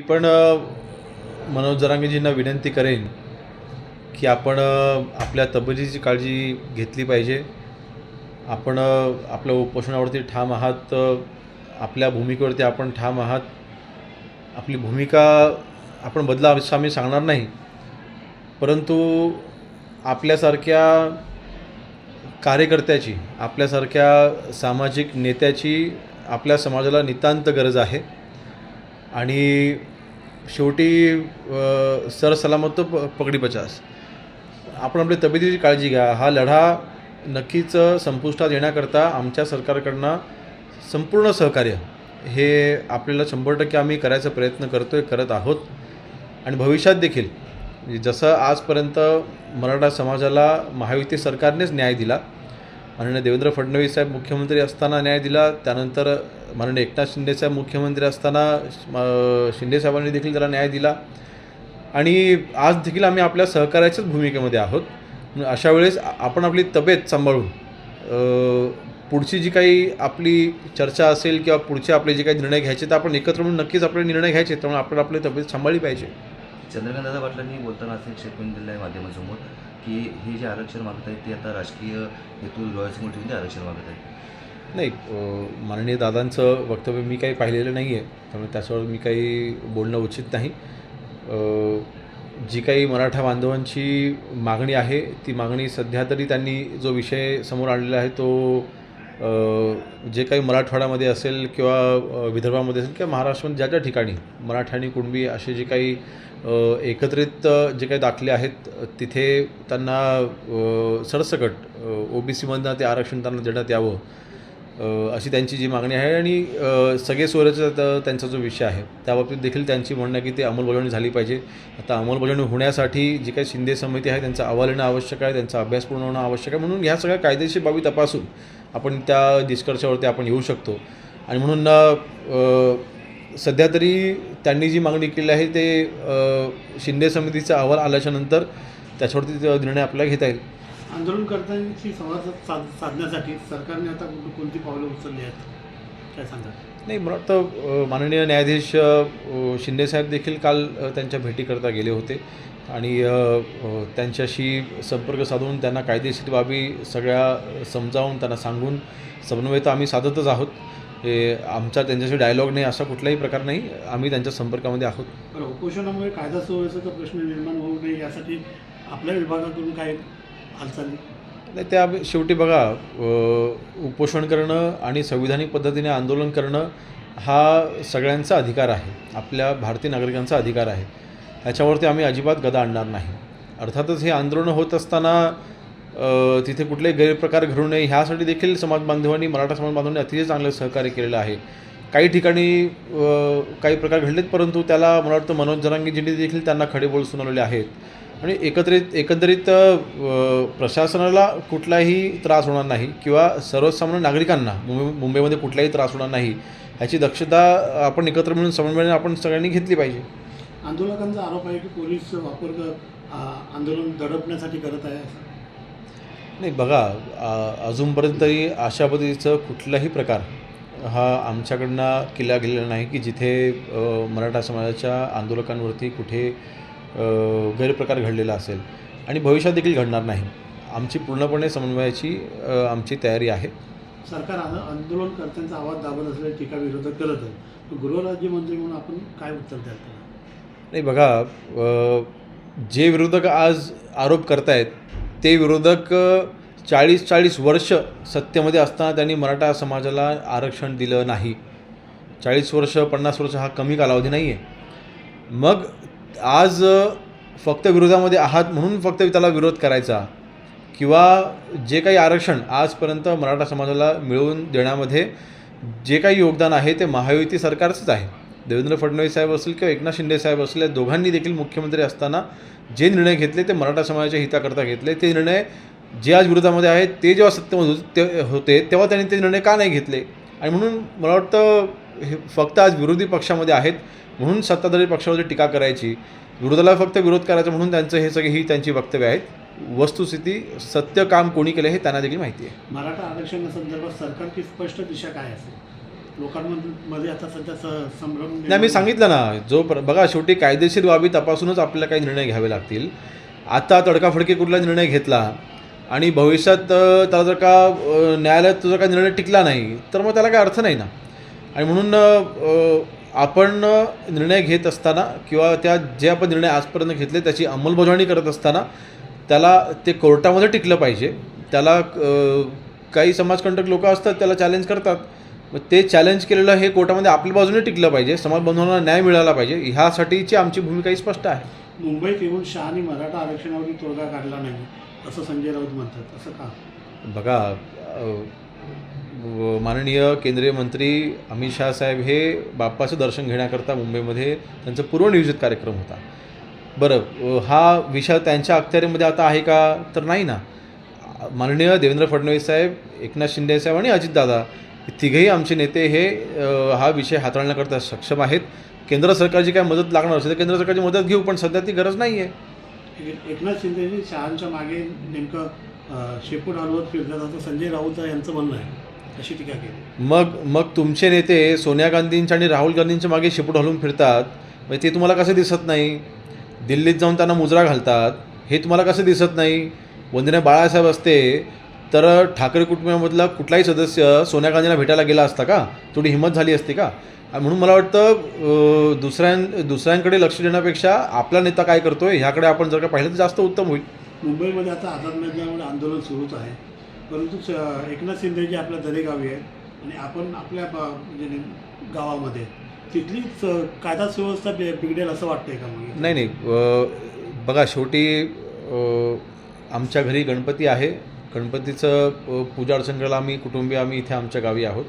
मी पण मनोज जरांगेजींना विनंती करेन की आपण आपल्या तब्येतीची काळजी घेतली पाहिजे. आपण आपल्या उपोषणावरती ठाम आहात आपल्या भूमिकेवरती आपण ठाम आहात. आपली भूमिका आपण बदला असं आम्ही सांगणार नाही. परंतु आपल्यासारख्या कार्यकर्त्याची आपल्यासारख्या सामाजिक नेत्याची आपल्या समाजाला नितांत गरज आहे. आणि शेवटी सरसलामत तो प पगडी पचास. आपण आपल्या तब्येतीची काळजी घ्या. हा लढा नक्कीच संपुष्टात येण्याकरता आमच्या सरकारकडनं संपूर्ण सहकार्य हे आपल्याला शंभर टक्के आम्ही करायचा प्रयत्न करतो आहे करत आहोत. आणि भविष्यात देखील म्हणजे जसं आजपर्यंत मराठा समाजाला महायुती सरकारनेच न्याय दिला माननीय देवेंद्र फडणवीस साहेब मुख्यमंत्री असताना न्याय दिला त्यानंतर माननीय एकनाथ शिंदेचा मुख्यमंत्री असताना शिंदेसाहेबांनी शिंदे साहेबांनी देखील त्याला न्याय दिला. आणि आज देखील आम्ही आपल्या सहकार्याच्याच भूमिकेमध्ये आहोत. अशा वेळेस आपण आपली तब्येत सांभाळून पुढची जी काही आपली चर्चा असेल किंवा पुढचे आपले जे काही निर्णय घ्यायचे तर आपण एकत्र म्हणून नक्कीच आपले निर्णय घ्यायचे त्यामुळे आपण आपली तब्येत सांभाळली पाहिजे. चंद्रकांतदादा पाटलांनी बोलताना असं एक स्टेटमेंट दिलं आहे माध्यमांसमोर की हे जे आरक्षण मागत आहेत ते आता राजकीय हेतू डोळ्यासमोर ठेवून ते आरक्षण मागत आहेत. नाही माननीय दादांचं वक्तव्य मी काही पाहिलेलं नाही आहे त्यामुळे त्याच्यावर मी काही बोलणं उचित नाही. जी काही मराठा बांधवांची मागणी आहे ती मागणी सध्या तरी त्यांनी जो विषय समोर आणलेला आहे तो जे काही मराठवाड्यामध्ये असेल किंवा विदर्भामध्ये असेल किंवा महाराष्ट्रामध्ये ज्या ज्या ठिकाणी मराठा आणि कुणबी असे जे काही एकत्रित जे काही दाखले आहेत तिथे त्यांना सरसकट ओ बी सीमधनं ते आरक्षण त्यांना देण्यात यावं अशी त्यांची जी मागणी आहे आणि सगळे सोयऱ्याचा त्यांचा जो विषय आहे त्याबाबतीत देखील त्यांची म्हणणं आहे की ते अंमलबजावणी झाली पाहिजे. आता अंमलबजावणी होण्यासाठी जी काही शिंदे समिती आहे त्यांचा अहवाल येणं आवश्यक आहे त्यांचा अभ्यास पूर्ण होणं आवश्यक आहे म्हणून ह्या सगळ्या कायदेशीर बाबी तपासून आपण त्या निष्कर्षावरती आपण येऊ शकतो. आणि म्हणून सध्या तरी त्यांनी जी मागणी केली आहे ते शिंदे समितीचा अहवाल आल्याच्यानंतर त्याच्यावरती निर्णय आपल्याला घेता येईल. आंदोलनकर्त्यांशी संवाद साध साधण्यासाठी सरकारने आता कोण- कोणती पावलं उचलली आहेत? काय सांगा नाही मला वाटतं माननीय न्यायाधीश शिंदेसाहेब देखील काल त्यांच्या भेटीकरता गेले होते. आणि त्यांच्याशी संपर्क साधून त्यांना कायदेशीर बाबी सगळ्या समजावून त्यांना सांगून समन्वय तर आम्ही साधतच आहोत. हे आमचा त्यांच्याशी डायलॉग नाही असा कुठलाही प्रकार नाही. आम्ही त्यांच्या संपर्कामध्ये आहोत. उपोषणामुळे कायदा सुव्यवस्थेचा प्रश्न निर्माण होऊ नये यासाठी आपल्या विभागाकडून काय हालचाली. नाही त्या शेवटी बघा उपोषण करणं आणि संविधानिक पद्धतीने आंदोलन करणं हा सगळ्यांचा अधिकार आहे. आपल्या भारतीय नागरिकांचा अधिकार आहे. ह्याच्यावरती आम्ही अजिबात गदा आणणार नाही. अर्थातच हे आंदोलनं होत असताना तिथे कुठले गैरप्रकार घडू नये ह्यासाठी देखील समाज बांधवांनी मराठा समाज बांधवांनी अतिशय चांगलं सहकार्य केलेलं आहे. काही ठिकाणी काही प्रकार घडलेत परंतु त्याला मला वाटतं मनोज जरांगीजींनी देखील त्यांना खडे बोल सुनावलेले आहेत. आणि एकत्रित एकंदरीत प्रशासनाला कुठलाही त्रास होणार नाही किंवा सर्वसामान्य नागरिकांना मुंबई मुंबईमध्ये कुठलाही त्रास होणार नाही ह्याची दक्षता आपण एकत्र मिळून समन्वयाने आपण सगळ्यांनी घेतली पाहिजे. आंदोलकांचा आरोप आहे की पोलीस वापर आंदोलन दडपण्यासाठी करत आहे नाही बघा अजूनपर्यंत तरी अशा पद्धतीचं कुठलाही प्रकार हा आमच्याकडनं केला गेलेला नाही की जिथे मराठा समाजाच्या आंदोलकांवरती कुठे गैरप्रकार घडलेला असेल आणि भविष्यात देखील घडणार नाही. आमची पूर्णपणे समन्वयाची आमची तयारी आहे. सरकार आंद- आंदोलनकर्त्यांचा आवाज दाबत असल्याची टीका विरोधक करत आहे गृहराज्यमंत्री म्हणून आपण काय उत्तर द्याल नाही बघा जे विरोधक आज आरोप करतायत ते विरोधक चाळीस चाळीस वर्ष सत्तेमध्ये असताना त्यांनी मराठा समाजाला आरक्षण दिलं नाही. चाळीस वर्ष पन्नास वर्ष हा कमी कालावधी नाही आहे मग आज फक्त विरोधामध्ये आहात म्हणून फक्त त्याला विरोध करायचा किंवा जे काही आरक्षण आजपर्यंत मराठा समाजाला मिळवून देण्यामध्ये जे काही योगदान आहे ते महायुती सरकारचंच आहे. देवेंद्र फडणवीस साहेब असेल किंवा एकनाथ शिंदे साहेब असेल या दोघांनी देखील मुख्यमंत्री असताना जे निर्णय घेतले ते मराठा समाजाच्या हिताकरता घेतले. ते निर्णय जे आज विरोधामध्ये आहेत ते जेव्हा सत्तेमध्ये ते होते तेव्हा त्यांनी ते निर्णय का नाही घेतले? आणि म्हणून मला वाटतं हे फक्त आज विरोधी पक्षामध्ये आहेत म्हणून सत्ताधारी पक्षावरती टीका करायची. विरोधाला फक्त विरोध करायचा म्हणून त्यांचं हे सगळे ही त्यांची वक्तव्य आहेत. वस्तुस्थिती सत्य काम कोणी केलं हे त्यांना देखील माहिती आहे. मराठा आरक्षणासंदर्भात सरकारची स्पष्ट दिशा काय असेल? लोकांमध्ये आता सध्या स- संभ्रम नाही मी सांगितलं ना जो बघा शेवटी कायदेशीर बाबी तपासूनच आपल्याला काही निर्णय घ्यावे लागतील. आता तडकाफडकी कुठला निर्णय घेतला आणि भविष्यात त्याला जर का न्यायालयात न्यायालयात जर का निर्णय टिकला नाही तर मग त्याला काही अर्थ नाही ना. आणि म्हणून आपण निर्णय घेत असताना किंवा त्या जे आपण निर्णय आजपर्यंत घेतले त्याची अंमलबजावणी करत असताना त्याला ते कोर्टामध्ये टिकलं पाहिजे. त्याला काही समाजकंटक लोक असतात त्याला चॅलेंज करतात. मग ते चॅलेंज केलेलं हे कोर्टामध्ये आपल्या बाजूने टिकलं पाहिजे. समाज बांधवांना न्याय मिळाला पाहिजे. ह्यासाठीची आमची भूमिकाही स्पष्ट आहे. मुंबईत येऊन शहानी मराठा आरक्षणावरील तोडगा काढला नाही. असं संजय राऊत म्हणतात असं का? बघा माननीय केंद्रीय मंत्री अमित शहा साहेब हे बाप्पाचं दर्शन घेण्याकरता मुंबईमध्ये त्यांचा पूर्वनियोजित कार्यक्रम होता. बरं हा विषय त्यांच्या अखत्यारीमध्ये आता आहे का? तर नाही ना. माननीय देवेंद्र फडणवीस साहेब एकनाथ शिंदे साहेब आणि अजितदादा हे तिघेही आमचे नेते हे हा विषय हाताळण्याकरता सक्षम आहेत. केंद्र सरकारची काय मदत लागणार असेल तर केंद्र सरकारची मदत घेऊ पण सध्या ती गरज नाही आहे एकनाथ शिंदेनी शहांच्या मागे नेमकं शेपूट हलवत फिरतात असं संजय राऊत यांचं म्हणणं आहे. अशी टीका केली. मग मग तुमचे नेते सोनिया गांधींच्या आणि राहुल गांधींच्या मागे शेपूट हलवून फिरतात म्हणजे ते तुम्हाला कसं दिसत नाही? दिल्लीत जाऊन त्यांना मुजरा घालतात हे तुम्हाला कसं दिसत नाही? वंदना बाळासाहेब असते तर ठाकरे कुटुंबामधला कुठलाही सदस्य सोनिया गांधींना भेटायला गेला असता का? थोडी हिंमत झाली असती का? म्हणून मला वाटतं दुसऱ्यां दुसऱ्यांकडे लक्ष देण्यापेक्षा आपला नेता काय करतोय ह्याकडे आपण जर का पाहिलं तर जास्त उत्तम होईल. मुंबईमध्ये आता आझाद आंदोलन सुरूच आहे. परंतु एकनाथ शिंदे जे आपल्या दरेगावी आहेत आणि आपण आपल्या म्हणजे गावामध्ये तिथली स- कायदा सुव्यवस्था बिघडेल असं वाटतंय का मग? नाही नाही. बघा शेवटी आमच्या घरी गणपती आहे. गणपतीचं पूजा अर्चन करायला आम्ही कुटुंबीय आम्ही इथे आमच्या गावी आहोत.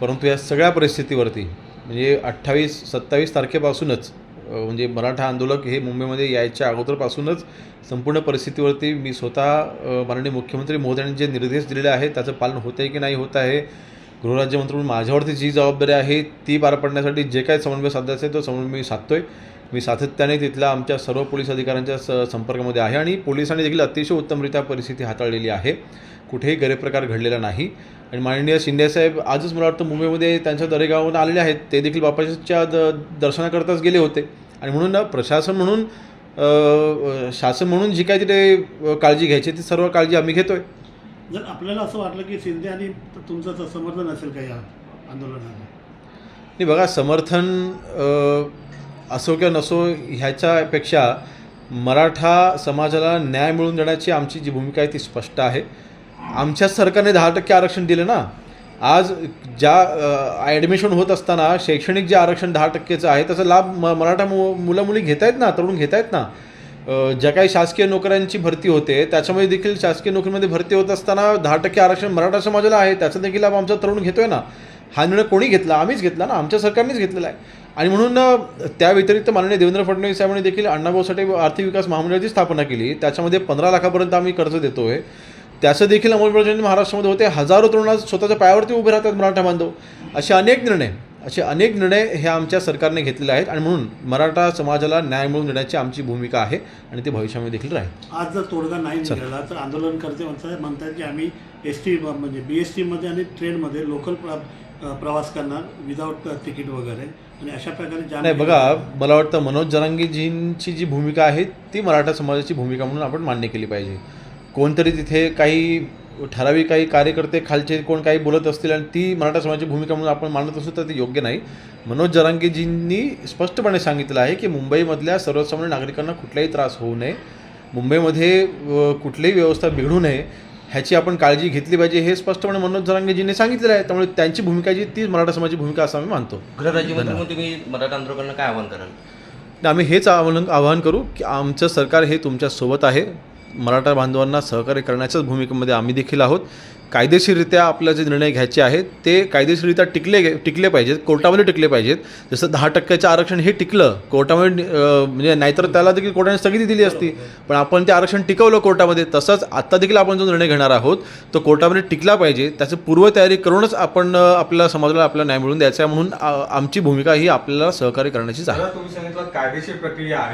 परंतु या सगळ्या परिस्थितीवरती म्हणजे अठ्ठावीस सत्तावीस तारखेपासूनच म्हणजे मराठा आंदोलक हे मुंबईमध्ये यायच्या अगोदरपासूनच संपूर्ण परिस्थितीवरती मी स्वतः माननीय मुख्यमंत्री महोदयांनी जे निर्देश दिलेले आहेत त्याचं पालन होतं आहे की नाही होत आहे गृहराज्यमंत्री म्हणून माझ्यावरती जी जबाबदारी आहे ती पार पाडण्यासाठी जे काही समन्वय साधायचा आहे तो समन्वय मी साधतो आहे मी सातत्याने तिथल्या आमच्या सर्व पोलीस अधिकाऱ्यांच्या स संपर्कामध्ये आहे आणि पोलिसांनी देखील अतिशय उत्तमरित्या परिस्थिती हाताळलेली आहे. कुठेही गैरप्रकार घडलेला नाही. आणि माननीय शिंदेसाहेब आजच मला वाटतं मुंबईमध्ये त्यांच्या दरेगावाहून आलेले आहेत. ते देखील बापाच्या द दर्शनाकरताच गेले होते. आणि म्हणून प्रशासन म्हणून शासन म्हणून जी काही तिथे काळजी घ्यायची ती सर्व काळजी आम्ही घेतोय. जर आपल्याला असं वाटलं की शिंदे आणि तुमचं समर्थन असेल का या आंदोलनाला? नाही बघा समर्थन असो किंवा नसो ह्याच्यापेक्षा मराठा समाजाला न्याय मिळवून देण्याची आमची जी भूमिका आहे ती स्पष्ट आहे. आमच्या सरकारने दहा टक्के आरक्षण दिलं ना आज ज्या ॲडमिशन होत असताना शैक्षणिक जे आरक्षण दहा टक्केचं आहे त्याचा लाभ म मराठा मु मुलं मुली घेत आहेत ना तरुण घेत आहेत ना ज्या काही शासकीय नोकऱ्यांची भरती होते त्याच्यामध्ये देखील शासकीय नोकरीमध्ये भरती होत असताना दहा टक्के आरक्षण मराठा समाजाला आहे त्याचा देखील लाभ आमचा तरुण घेतोय ना. हा निर्णय कोणी घेतला? आम्हीच घेतला ना आमच्या सरकारनेच घेतलेला आहे. आणि म्हणून त्या व्यतिरिक्त माननीय देवेंद्र फडणवीस साहेबांनी देखील अण्णाभाऊ साठे आर्थिक विकास महामंडळाची स्थापना केली. त्याच्यामध्ये पंधरा लाखापर्यंत आम्ही कर्ज देतोय. त्याचं देखील अंमलबजावणी महाराष्ट्रामध्ये होते. हजारो तरुण आज स्वतःच्या पायावरती उभे राहतात मराठा बांधव. असे अनेक निर्णय असे अनेक निर्णय हे आमच्या सरकारने घेतलेले आहेत. आणि म्हणून मराठा समाजाला न्याय मिळवून देण्याची आमची भूमिका आहे आणि ती भविष्यामध्ये देखील राहील. आज जर तोडगा नाही निघाला तर आंदोलनकर्ते म्हणतात म्हणतात की आम्ही एस टी म्हणजे बी एस टीमध्ये आणि ट्रेनमध्ये लोकल प्रवास करणार विदाऊट तिकीट वगैरे. आणि अशा प्रकारे नाही बघा मला वाटतं मनोज जरांगीजींची जी भूमिका आहे ती मराठा समाजाची भूमिका म्हणून आपण मान्य केली पाहिजे. कोणतरी तिथे काही ठराविक काही कार्यकर्ते खालचे कोण काही बोलत असतील आणि ती मराठा समाजाची भूमिका म्हणून आपण मानत असू तर ते योग्य नाही. मनोज जरांगीजींनी स्पष्टपणे सांगितलं आहे की मुंबईमधल्या सर्वसामान्य नागरिकांना कुठलाही त्रास होऊ नये. मुंबईमध्ये कुठलीही व्यवस्था बिघडू नये. ह्याची आपण काळजी घेतली पाहिजे हे स्पष्टपणे मनोज जरांगेजींनी सांगितलेलं आहे. त्यामुळे त्यांची भूमिका जी ती मराठा समाजाची भूमिका असं आम्ही मानतो. म्हणून तुम्ही मराठा आंदोलकांना काय आवाहन कराल? तर आम्ही हेच आवाहन आवाहन करू की आमचं सरकार हे तुमच्यासोबत आहे. मराठा बांधवांना सहकार्य करण्याच्याच भूमिकेमध्ये आम्ही देखील आहोत. कायदेशीररित्या आपल्याला जे निर्णय घ्यायचे आहेत ते कायदेशीररित्या टिकले टिकले पाहिजेत कोर्टामध्ये टिकले पाहिजेत. जसं दहा टक्क्याचं आरक्षण हे टिकलं कोर्टामध्ये म्हणजे नाहीतर त्याला देखील कोर्टाने स्थगिती दिली असती. पण आपण ते आरक्षण टिकवलं कोर्टामध्ये तसंच आत्ता देखील आपण जो निर्णय घेणार आहोत तो कोर्टामध्ये टिकला पाहिजे. त्याची पूर्वतयारी करूनच आपण आपल्या समाजाला आपला न्याय मिळून द्यायचा आहे म्हणून आमची भूमिका ही आपल्याला सहकार्य करण्याचीच आहे. कायदेशीर प्रक्रिया आहे.